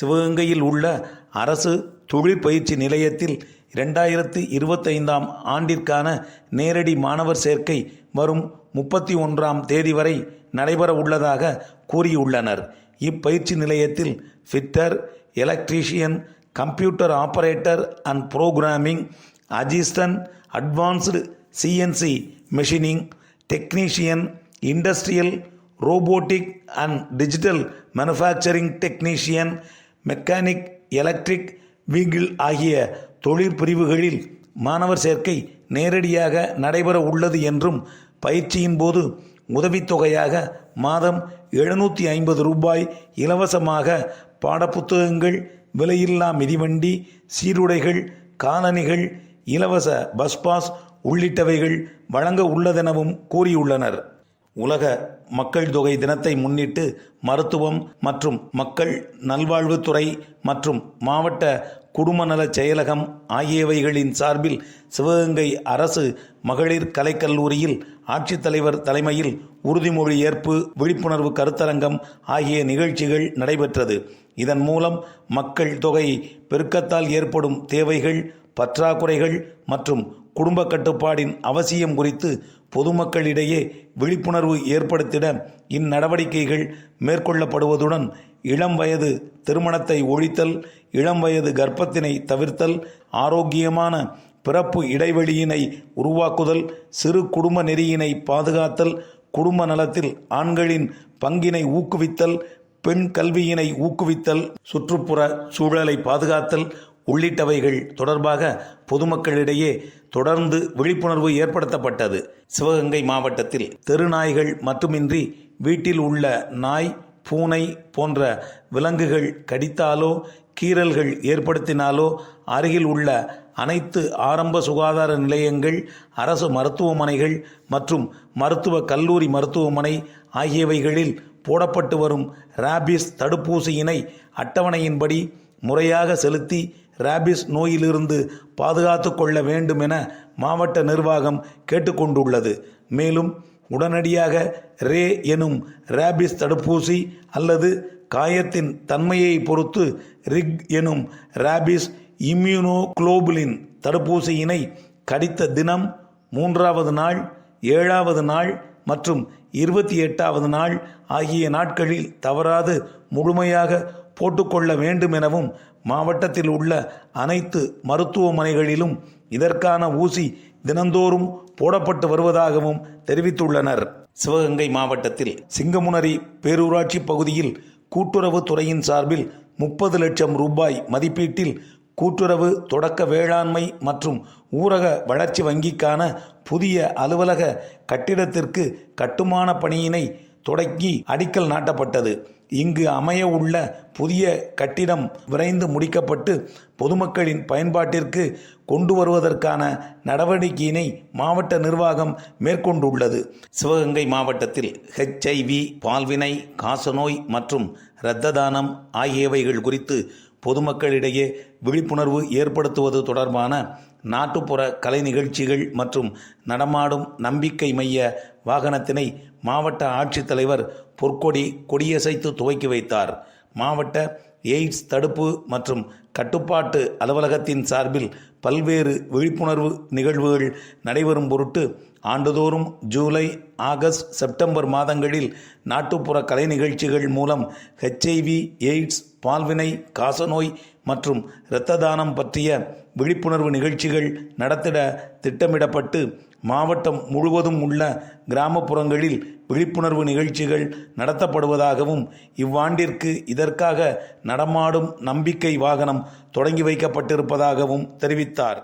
சிவகங்கையில் உள்ள அரசு தொழிற்பயிற்சி நிலையத்தில் இரண்டாயிரத்து இருபத்தைந்தாம் ஆண்டிற்கான நேரடி மாணவர் சேர்க்கை வரும் முப்பத்தி ஒன்றாம் தேதி வரை நடைபெற உள்ளதாக கூறியுள்ளனர். இப்பயிற்சி நிலையத்தில் fitter electrician computer operator and programming assistant advanced CNC machining technician industrial robotic and digital manufacturing technician mechanic electric vehicle ஆகிய தொழிற்பிரிவுகளில் மாணவர் சேர்க்கை நேரடியாக நடைபெற உள்ளது என்றும் பயிற்சியின் போது உதவித்தொகையாக மாதம் எழுநூற்றி ஐம்பது ரூபாய் இலவசமாக பாடப்புத்தகங்கள் விலையில்லா மிதிவண்டி சீருடைகள் காலணிகள் இலவச பஸ் பாஸ் உள்ளிட்டவைகள் வழங்க உள்ளதெனவும் கூறியுள்ளனர். உலக மக்கள் தொகை தினத்தை முன்னிட்டு மருத்துவம் மற்றும் மக்கள் நல்வாழ்வுத்துறை மற்றும் மாவட்ட குடும்ப நலச் செயலகம் ஆகியவைகளின் சார்பில் சிவகங்கை அரசு மகளிர் கலைக்கல்லூரியில் ஆட்சித்தலைவர் தலைமையில் உறுதிமொழி ஏற்பு விழிப்புணர்வு கருத்தரங்கம் ஆகிய நிகழ்ச்சிகள் நடைபெற்றது. இதன் மூலம் மக்கள் தொகை பெருக்கத்தால் ஏற்படும் தேவைகள் பற்றாக்குறைகள் மற்றும் குடும்ப கட்டுப்பாடின் அவசியம் குறித்து பொதுமக்களிடையே விழிப்புணர்வு ஏற்படுத்திட இந்நடவடிக்கைகள் மேற்கொள்ளப்படுவதுடன் இளம் வயது திருமணத்தை ஒழித்தல் இளம் வயது கர்ப்பத்தினை தவிர்த்தல் ஆரோக்கியமான பிறப்பு இடைவெளியினை உருவாக்குதல் சிறு குடும்ப நெறியினை பாதுகாத்தல் குடும்ப நலத்தில் ஆண்களின் பங்கினை ஊக்குவித்தல் பெண் கல்வியினை ஊக்குவித்தல் சுற்றுப்புற சூழலை பாதுகாத்தல் உள்ளிட்டவைகள் தொடர்பாக பொதுமக்களிடையே தொடர்ந்து விழிப்புணர்வு ஏற்படுத்தப்பட்டது. சிவகங்கை மாவட்டத்தில் தெருநாய்கள் மட்டுமின்றி வீட்டில் உள்ள நாய் பூனை போன்ற விலங்குகள் கடித்தாலோ கீறல்கள் ஏற்படுத்தினாலோ அருகில் உள்ள அனைத்து ஆரம்ப சுகாதார நிலையங்கள் அரசு மருத்துவமனைகள் மற்றும் மருத்துவ கல்லூரி மருத்துவமனை ஆகியவைகளில் போடப்பட்டு வரும் ராபிஸ் தடுப்பூசியினை அட்டவணையின்படி முறையாக செலுத்தி ராபிஸ் நோயிலிருந்து பாதுகாத்து கொள்ள வேண்டும் என மாவட்ட நிர்வாகம் கேட்டுக்கொண்டுள்ளது. மேலும் உடனடியாக ரே எனும் ராபிஸ் தடுப்பூசி அல்லது காயத்தின் தன்மையை பொறுத்து ரிக் எனும் ராபிஸ் இம்யூனோக்ளோபுலின் தடுப்பூசியினை கடித்த தினம் மூன்றாவது நாள் ஏழாவது நாள் மற்றும் இருபத்தி எட்டாவது நாள் ஆகிய நாட்களில் தவறாது முழுமையாக போட்டுக்கொள்ள வேண்டும் எனவும் மாவட்டத்தில் உள்ள அனைத்து மருத்துவமனைகளிலும் இதற்கான ஊசி தினந்தோறும் போடப்பட்டு வருவதாகவும் தெரிவித்துள்ளனர். சிவகங்கை மாவட்டத்தில் சிங்கமுனரி பேரூராட்சி பகுதியில் கூட்டுறவு துறையின் சார்பில் முப்பது லட்சம் ரூபாய் மதிப்பீட்டில் கூட்டுறவு தொடக்க வேளாண்மை மற்றும் ஊரக வளர்ச்சி வங்கிக்கான புதிய அலுவலக கட்டிடத்திற்கு கட்டுமான பணியினை தொடங்கி அடிக்கல் நாட்டப்பட்டது. இங்கு அமைய உள்ள புதிய கட்டிடம் விரைந்து முடிக்கப்பட்டு பொதுமக்களின் பயன்பாட்டிற்கு கொண்டு வருவதற்கான நடவடிக்கையினை மாவட்ட நிர்வாகம் மேற்கொண்டுள்ளது. சிவகங்கை மாவட்டத்தில் ஹெச்ஐவி பால்வினை காசநோய் மற்றும் இரத்த தானம் ஆகியவைகள் குறித்து பொதுமக்களிடையே விழிப்புணர்வு ஏற்படுத்துவது தொடர்பான நாட்டுப்புற கலை நிகழ்ச்சிகள் மற்றும் நடமாடும் நம்பிக்கை மைய வாகனத்தினை மாவட்ட ஆட்சித்தலைவர் பொற்கொடி கொடியசைத்து துவக்கி வைத்தார். மாவட்ட எய்ட்ஸ் தடுப்பு மற்றும் கட்டுப்பாட்டு அலுவலகத்தின் சார்பில் பல்வேறு விழிப்புணர்வு நிகழ்வுகள் நடைபெறும் பொருட்டு ஆண்டுதோறும் ஜூலை ஆகஸ்ட் செப்டம்பர் மாதங்களில் நாட்டுப்புற கலை நிகழ்ச்சிகள் மூலம் ஹெச்ஐவி எய்ட்ஸ் பால்வினை காசநோய் மற்றும் இரத்த தானம் பற்றிய விழிப்புணர்வு நிகழ்ச்சிகள் நடத்திட திட்டமிடப்பட்டு மாவட்டம் முழுவதும் உள்ள கிராமப்புறங்களில் விழிப்புணர்வு நிகழ்ச்சிகள் நடத்தப்படுவதாகவும் இவ்வாண்டிற்கு இதற்காக நடமாடும் நம்பிக்கை வாகனம் தொடங்கி வைக்கப்பட்டிருப்பதாகவும் தெரிவித்தார்.